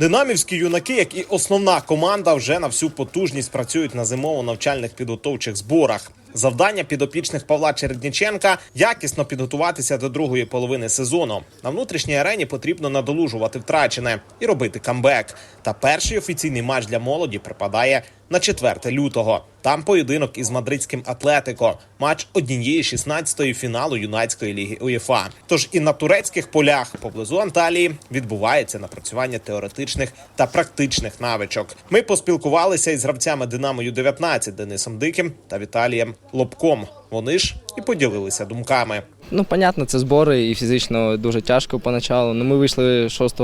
Динамівські юнаки, як і основна команда, вже на всю потужність працюють на зимово-навчальних підготовчих зборах. Завдання підопічних Павла Чередніченка якісно підготуватися до другої половини сезону. На внутрішній арені потрібно надолужувати втрачене і робити камбек. Та перший офіційний матч для молоді припадає на 4 лютого. Там поєдинок із мадридським Атлетико, матч однієї 16-ї фіналу юнацької ліги УЄФА. Тож і на турецьких полях поблизу Анталії відбувається напрацювання теоретичних та практичних навичок. Ми поспілкувалися із гравцями Динамо Ю-19 Денисом Диким та Віталієм Лобком. Вони ж і поділилися думками. Ну, понятно, це збори і фізично дуже тяжко поначалу. Ну, ми вийшли 6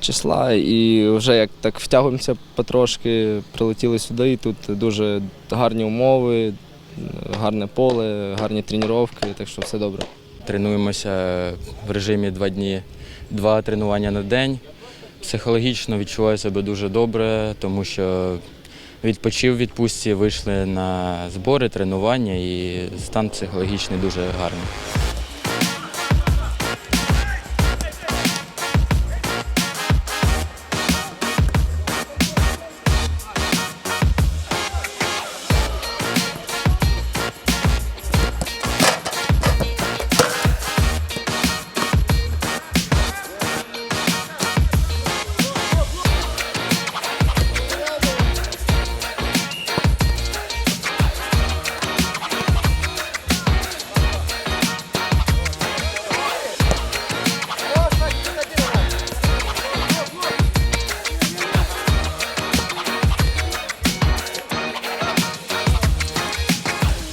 числа і вже як так втягуємося потрошки, прилетіли сюди, і тут дуже гарні умови, гарне поле, гарні тренування, так що все добре. Тренуємося в режимі два дні, два тренування на день. Психологічно відчуваю себе дуже добре, тому що відпочив відпустці, вийшли на збори, тренування і стан психологічний дуже гарний.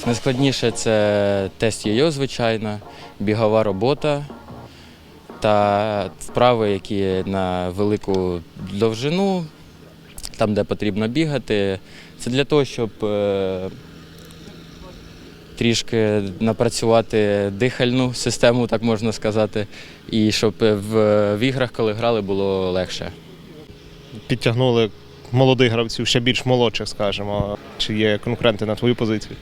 Найскладніше це тест йо, звичайно, бігова робота та вправи, які на велику довжину, там, де потрібно бігати. Це для того, щоб е, трішки напрацювати дихальну систему, так можна сказати, і щоб в, в іграх, коли грали, було легше. Підтягнули молодих гравців, ще більш молодших, скажімо. Чи є конкуренти на твою позицію?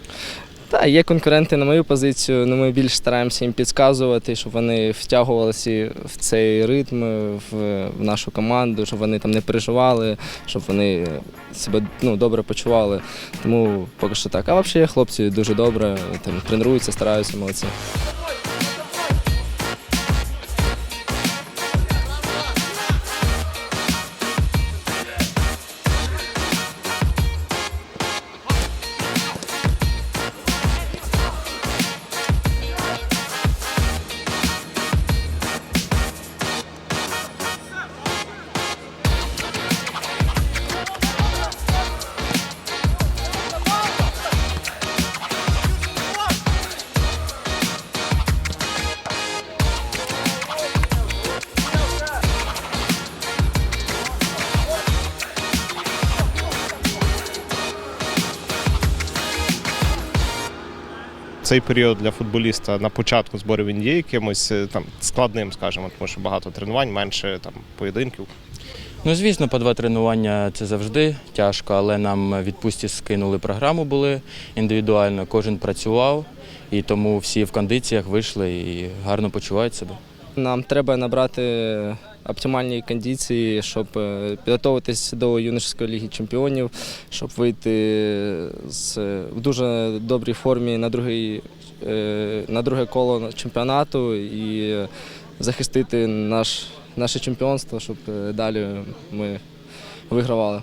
Так, є конкуренти на мою позицію, але ми більш стараємося їм підказувати, щоб вони втягувалися в цей ритм, в нашу команду, щоб вони там не переживали, щоб вони себе ну, добре почували. Тому поки що так. А взагалі хлопці дуже добре, там, тренуються, стараються, молодці. Цей період для футболіста на початку зборів він є якимось е, там складним, скажімо, тому що багато тренувань, менше там поєдинків. Ну, звісно, по два тренування це завжди тяжко, але нам відпустці скинули програму, були індивідуально, кожен працював, і тому всі в кондиціях вийшли і гарно почувають себе. Нам треба набрати оптимальні кондиції, щоб е, підготуватись до юношеської ліги чемпіонів, щоб вийти з, в дуже добрій формі на, другий, е, на друге коло чемпіонату і захистити наш, наше чемпіонство, щоб е, далі ми вигравали.